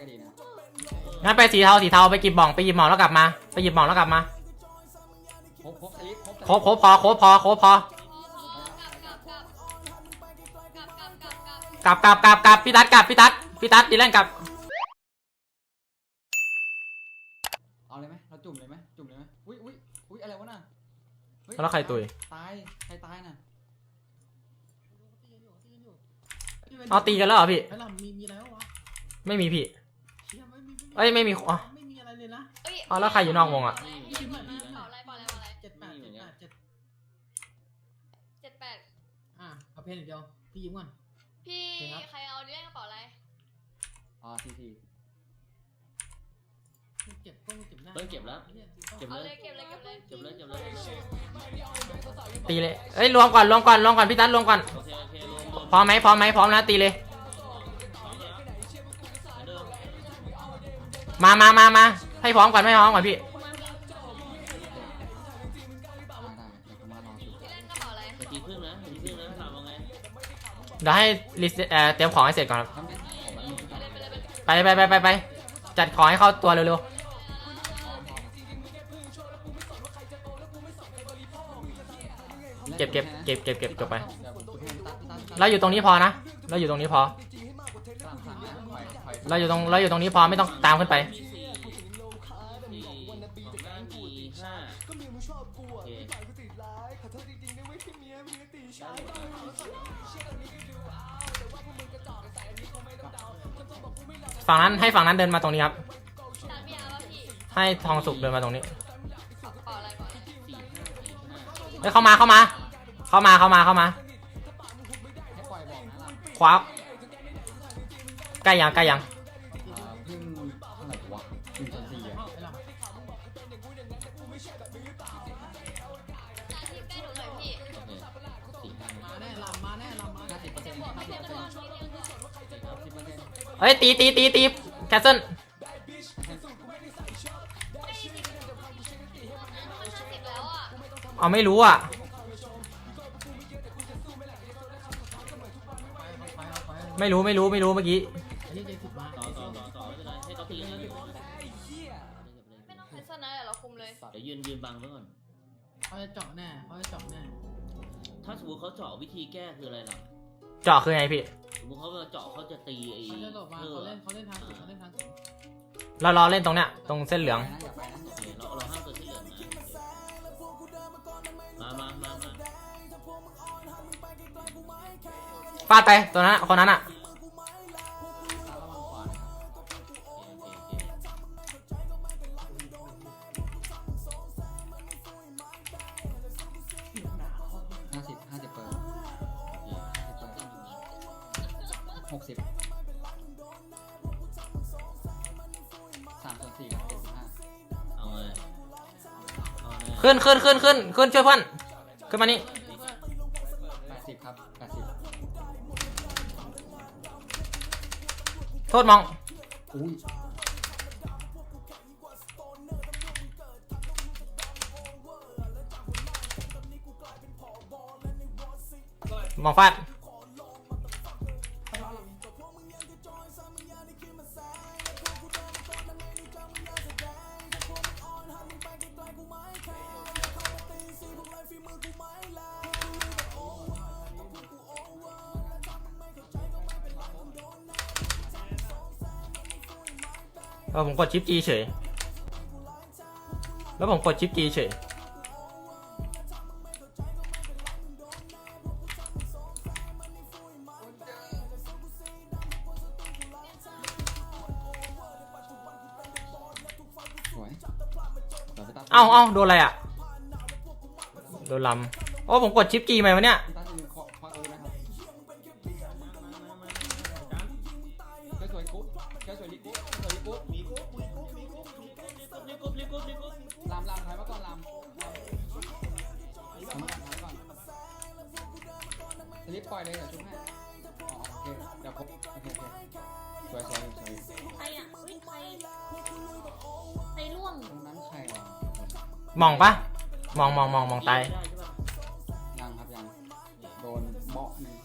ก็ดีนะงั้นไปสีเทาสีเทาไปกิบบ่องไปหยิบหมองแล้วกลับมา ไปหยิบหมองแล้วกลับมาครบครบสลิปครบครบครบพอครบพอครบพอกลับกลับกลับกลับกลับกลับกลับกลับกลับกลับกลับพี่ตัดกลับพี่ตัดพี่ตัดดีแลนกลับเอาเลยไหมเราจุ่มเลยไหมจุ่มเลยไหมอุ้ยอุ้ยอุ้ยอะไรวะน่ะเฮ้ยแล้วใครตุยตายใครตายน่ะเอาตีกันแล้วเหรอพี่ไอ้หล่ำมีมีอะไรวะไม่มีพี่เชี่ยไม่มี เอ้ยไม่มีอ๋อ ไม่มีอะไรเลยนะเอ้ยเอาแล้วใครอยู่นอกวงอะยี่สิบมาเปล่าอะไรเปล่าอะไรเปล่าอะไรเจ็ดแปดเจ็ดแปดเจ็ดเจ็ดแปดอะเอาเพลงอย่างเดียวพี่ยิ้มก่อน พี่โอเคครับใครเอาเรื่องกระเป๋าอะไรอ๋อทีที เก็บต้องเก็บได้เฮ้ยเก็บแล้วหี้ยจริงปะเก็บเอาเลเลยยเก็บเลยเก็บเลยเก็บเลยเก็บเลยตีเลยเอ้ยรวมก่อนรวมก่อนรวมก่อนพี่ตัดรวมก่อนโอเคโอเครวมรวมพร้อมไหมพร้อมไหมพร้อมนะตีเลย มามามามาให้พร้อมก่อนให้พร้อมก่อนพี่ได้ได้เดี๋ยวผมมารอจุ่มพี่เล่นกระเป๋าอะไรนาทีครึ่งนะนาทีครึ่งนะถามว่าไงเดี๋ยวให้ลิสเอ่อเตรียมของให้เสร็จก่อนครับไปไปไปไปไปจัดของให้เข้าตัวเร็วๆเก็บเก็บเก็บเก็บเก็บจบไป เราอยู่ตรงนี้พอนะ เราอยู่ตรงนี้พอ เราอยู่ตรงเราอยู่ตรงนี้พอไม่ต้องตามขึ้นไป ฝั่งนั้นให้ฝั่งนั้นเดินมาตรงนี้ครับตามพี่อาร์ป่ะพี่ให้ทองสุกเดินมาตรงนี้เป๋าอกระเป๋าอะไรสี่ห้าสี่ห้าเฮ้ยเข้ามาเข้ามา เข้ามาเข้ามาเข้ามา ให้ปล่อยบอกนะล่ะคว้าใกล้ยังใกล้ยังอ่อเพิ่งเท่าไหร่วะหนึ่งส่วนสี่อะไอ้หล่ำตามที่ใกล้หนูหน่อยพี่โอเคสี่ห้ามาแน่ลำมาแน่ลำมาแน่ห้าสิบเปอร์เซ็นต์ห้าสิบเปอร์เซ็นต์ไม่เพียงก่อนสิบเปอร์เซ็นต์ เฮ้ยตีตีตีตีแคสเซิลห้าสิบแล้วอะเอาไม่รู้อะไปเอาไปไม่รู้ไม่รู้ไม่รู้เมื่อกี้อันนี้เจ็ดสิบมาต่อต่อต่อต่อไม่เป็นไรให้เขาตีกันเลยไม่ต้องแคนเซิลนะเดี๋ยวเราคุมเลยเดี๋ยวยืนยืนบังไว้ก่อนเขาจะเจาะแน่เขาจะเจาะแน่ถ้าสมมติเขาเจาะวิธีแก้คืออะไรล่ะ เจาะคือไงพี่ส มมติเขาเจาะเขาจะตีไอ้เขาจะหลบมาเพื่อเขาเล่นเขาเล่นทางสูงเขาเล่นทางสูงเรารอเล่นตรงเนี้ยตรงเส้นเหลืองไปนะอย่าไปนะโอเคเราเราห้ามตัวที่เหลืองนะมามามามาฟาดไปตัวนั้นอะคนนั้นอะ หกสิบสามส่วนสี่กับเจ็ดสิบห้าเอาไงเอาไงขึ้นขึ้นขึ้นขึ้นขึ้นช่วยเพื่อนขึ้นมานี่แปดสิบครับแปดสิบโทษมองอุ้ยมองฟาด เออผมกดชิป G เฉย แล้วผมกดชิป G เฉย สวยเดี๋ยวไปตัดเอ้าเอ้าโดนอะไรอะ โดนลำโอ้ผมกดชิป G ไหมวะเนี่ยตัดจะมีเคาะเคาะเออไหมครับแค่สวยกุ๊บแค่สวยลิกุ๊บแค่สวยลิกุ๊บมีกุ๊บมีกุ๊บมีกุ๊บมีกุ๊บรีบกบรีบกบรีบกบรีบกบลำลำถอยมาก่อนลำถอยมาก่อนถอยมาก่อนสลิปปล่อยเลยเดี๋ยวชุบให้อ๋อโอเคเดี๋ยวครบโอเคโอเคสวยสวยสวยใครอะเฮ้ยใครใครร่วงตรงนั้นใครวะมองปะ มองมองมองมองตายได้ใช่ปะยังครับยังโดนเบาะหนึ่ง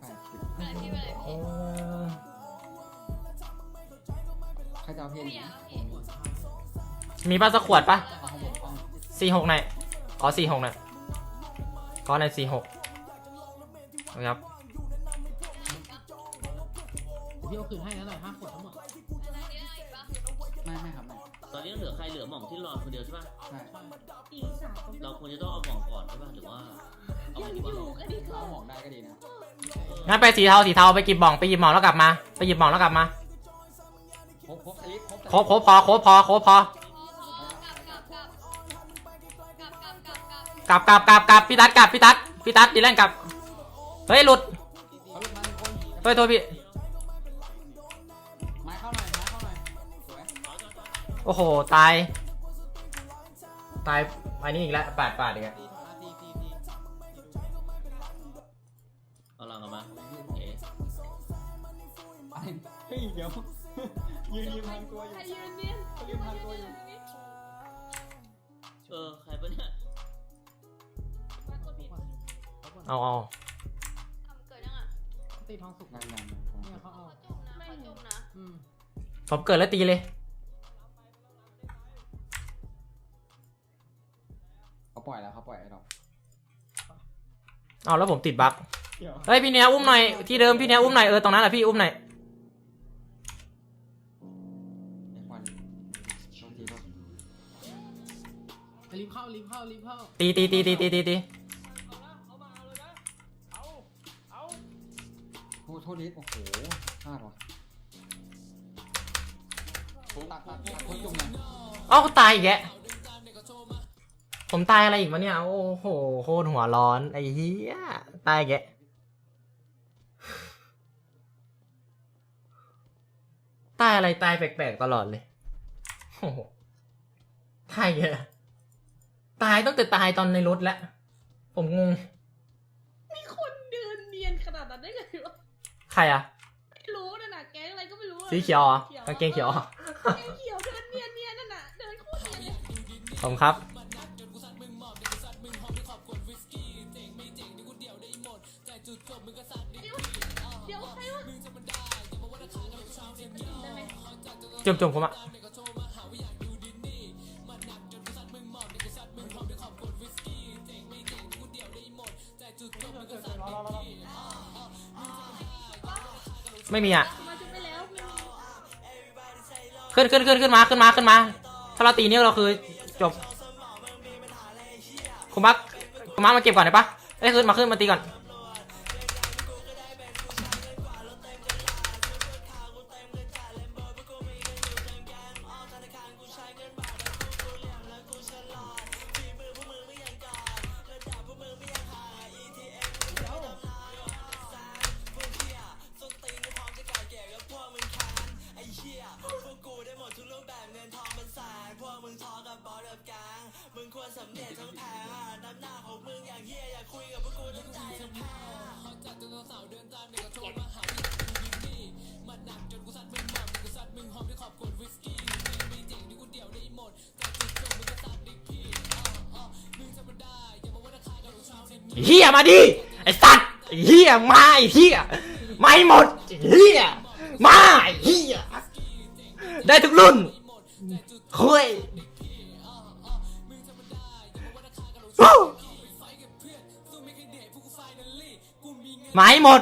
แปดสิบไปเลยพี่ไปเลยเอพี่อรจะเอาเพลงไม่นี้อยากเอาเพลผมงหมดสภาพมีปลาสะขวดปะเอาของผมเอาสี่หกหน่อยขอสี่หกหน่อยขอหน่อยสี่หกครับพี่เอาคืนให้แล้วหน่อยห้าขวดทั้งหมดอะไรเนี่ยอีกปะไม่ไม่ครับไม่ ตอนนี้เหลือใครเหลือหม่องที่รอคนเดียวใช่ป่ะ ใช่อีกสามเราควรจะต้องเอาหม่องก่อนใช่ป่ะหรือว่าเอายัอังนนี้อก่อนยู่กันดีกเอาว่าหมองได้ก็ดีนะงั้นไปสีเทาสีเทาไปกิบบ่องไปหยิบหมองแล้วกลับมาไปหยิบหมองแล้วกลับมาครบครบสลิปครบครบครบพอครบพอครบพอพอพอกลับกลับกลับกลับกลับกลับกลับกลับกลับกลับพี่ตัดกลับพี่ตัดพี่ตัดดีแลนกลับเฮ้ยหลุดเขาลุกมาทุกคนเฮ้ยโทษพี่ โอ้โห ตาย ตายอันนี้อีกแล้วปาดปาดอีกแล้วเอาลังกันมาโอเคอะไรเฮ้ยเดี๋ยวยืนยืนพันตัวอใครยู่ยืนเนี่ยยืนพันตัวอยู่เออใครปะเนี่ยมากดผิดเอาเอาทำเกิดยังอะตีทองสุกยังเนี่ยยังยังเขาเอาเขาจมนะเขาจมนะอืมผมเกิดแล้วตีเลย ปล่อยแล้วเขาปล่อยไอ้ดอกเอาแล้วผมติดบั๊กเดี๋ยวเฮ้ยพี่เนี้ยอุ้มหน่อยที่เดิมพี่เนี้ยอุ้มหน่อยเออตรงนั้นแหละพี่อุ้มหน่อยไอ้ควันโทษทีโทษรีบเข้ารีบเข้ารีบเข้าตีตีตีตีตีตีตีโทษโทษนิดโอ้โหพลาดว่ะตัดตัดตัดคนจุ่มหน่อยเอ้าตายอีกแก ผมตายอะไรอีกวะเนี่ย โอ้โหโคตรหัวร้อน ไอ้เหี้ย ตายอีกแกตายอะไรตายแปลกๆตลอดเลยโอ้โหตายเยอะตายตั้งแต่ตายตอนในรถแล้ว ผมงง มีคนเดินเนียนขนาดนั้นได้ไงวะใครอะไม่รู้นั่นน่ะแก๊งอะไรก็ไม่รู้อะสีเขียวเหรอะกางเกงเขียวเหรอแก๊งเขียวเดินเนียนเนียนนั่นน่ะเดินโคตรเนียนเลย ผมครับ จุดจบมึงก็สั่นดิเดี๋ยวใครวะได้ไหมจุ่มจุ่มผมอะไม่มีอะมาจุดไปแล้วไม่มีขึ้นขึ้นขึ้นขึ้นมาขึ้นมาขึ้นมา ถ้าเราตีนิ้วเราคือจบ คุณมักคุณมักมาเก็บก่อนได้ปะเอ้ยขึ้นมาขึ้นมาตีก่อน เฮียมาดิไอสัตว์ไอ้เฮียมาไอเฮียไม่หมดไอ้เฮียมาไอเฮียได้ทุกรุ่นคุยโอ้มาให้หมด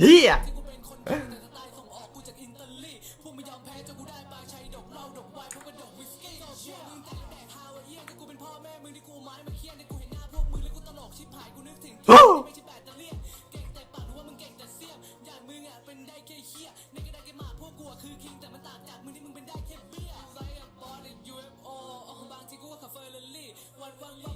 เฮีย มึงที่กูไม้มาเคียนในกูเห็นหน้าพวกมึงแล้วกูตลกชิบหายกูนึกถึงไม่ใช่แบตเตอรี่เก่งแต่ปากรู้ว่ามึงเก่งแต่เสี้ยมอย่างมึงอะเป็นได้แค่เฮียในกระดาษแกมาพวกกูอะคือคิงแต่มันต่างจากมึงที่มึงเป็นได้แค่เบี้ยไรอะบอลใน UFO บางทีกูก็ขับเฟอร์เรอรี่วันวันวัน